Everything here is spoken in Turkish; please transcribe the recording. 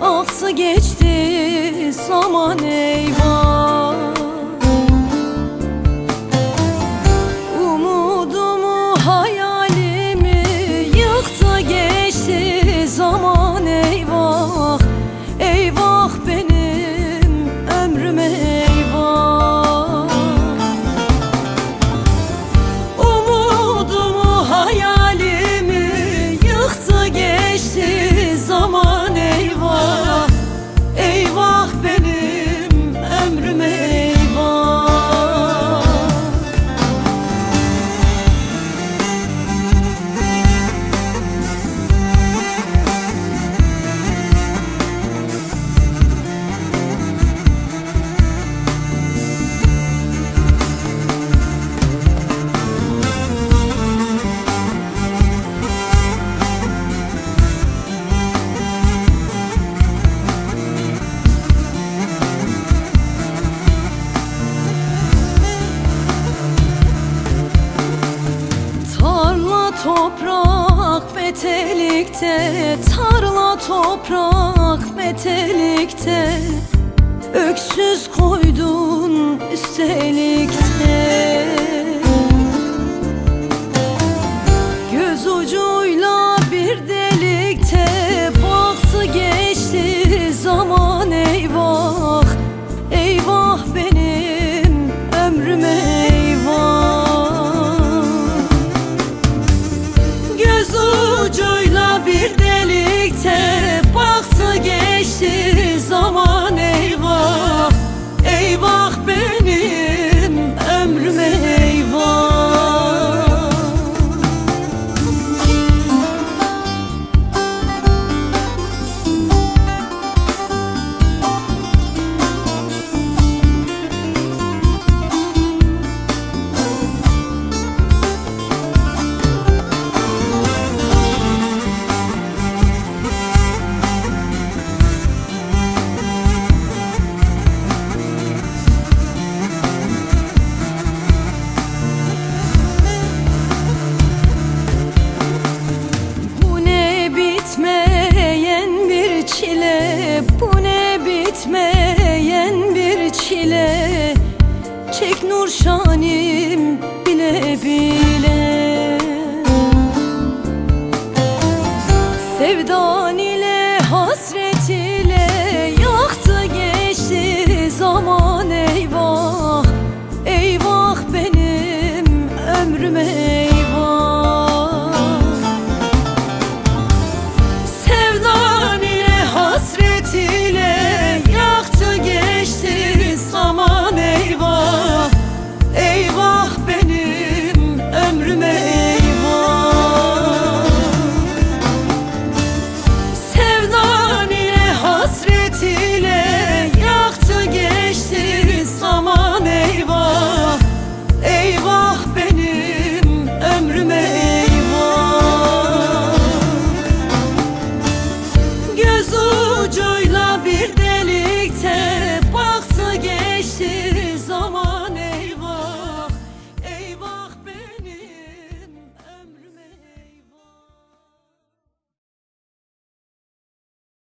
Aksı geçti zaman eyvah toprak metelikte Tarla toprak metelikte. Öksüz koydun üstelikte. bile. Çek nur şanim bile bir